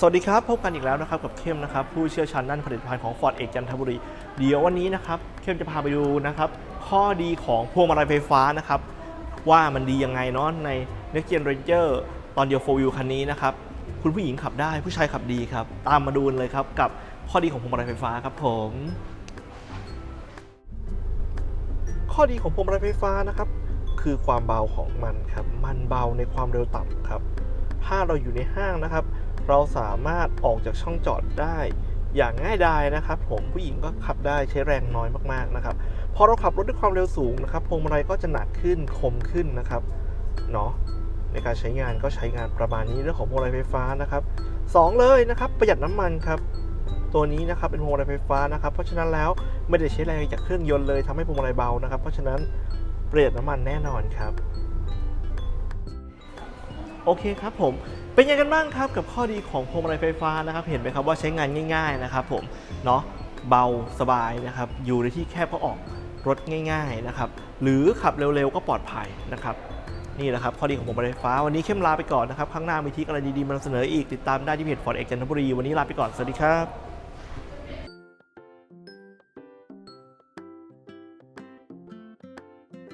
สวัสดีครับ พบกันอีกแล้วนะครับกับเข้มนะครับผู้เชี่ยวชาญด้านผลิตภัณฑ์ของ Ford เอกจันทบุรี เดี๋ยววันนี้นะครับเข้มจะพาไปดูนะครับข้อดีของพวงมาลัยไฟฟ้านะครับว่ามันดียังไงเนาะใน Next Gen Ranger ตอนเดียว4 Wheel คันนี้นะครับคุณผู้หญิงขับได้ผู้ชายขับดีครับ ตามมาดูเลยครับกับข้อดีของพวงมาลัยไฟฟ้าครับผม ข้อดีของพวงมาลัยไฟฟ้านะครับคือความเบาของมันครับมันเบาในความเร็วต่ำครับถ้าเราอยู่ในห้างนะครับ เราสามารถออกจากช่องจอดได้อย่างง่ายดายนะครับผมผู้หญิงก็ขับได้ใช้แรงน้อยมากๆนะครับพอเราขับรถด้วยความเร็วสูงนะครับพวงมาลัยก็จะหนักขึ้นคมขึ้นนะครับเนาะในการใช้งานก็ใช้งานประมาณนี้เรื่องของพวงมาลัยไฟฟ้านะครับสองเลยนะครับประหยัดน้ำมันครับตัวนี้นะครับเป็นพวงมาลัยไฟฟ้านะครับ เพราะฉะนั้นแล้วไม่ได้ใช้แรงจากเครื่องยนต์เลยทำให้พวงมาลัยเบานะครับ เพราะฉะนั้นประหยัดน้ำมันแน่นอนครับ โอเคครับผมเป็นยังไงกันบ้างครับกับข้อดีของพวงมาลัยไฟฟ้านะครับ เห็นไหมครับว่าใช้งานง่าย ๆนะครับผมเนาะเบาสบายนะครับอยู่ในที่แคบก็ออกรถง่าย ๆนะครับ หรือขับเร็วๆก็ปลอดภัยนะครับนี่แหละครับข้อดีของพวงมาลัยไฟฟ้าวันนี้เข้มลาไปก่อนนะครับข้างหน้ามีทิกอะไรดีๆมานำเสนออีกติดตามได้ที่เพจฟอร์ดเอกจันทบุรีวันนี้ลาไปก่อนสวัสดีครับ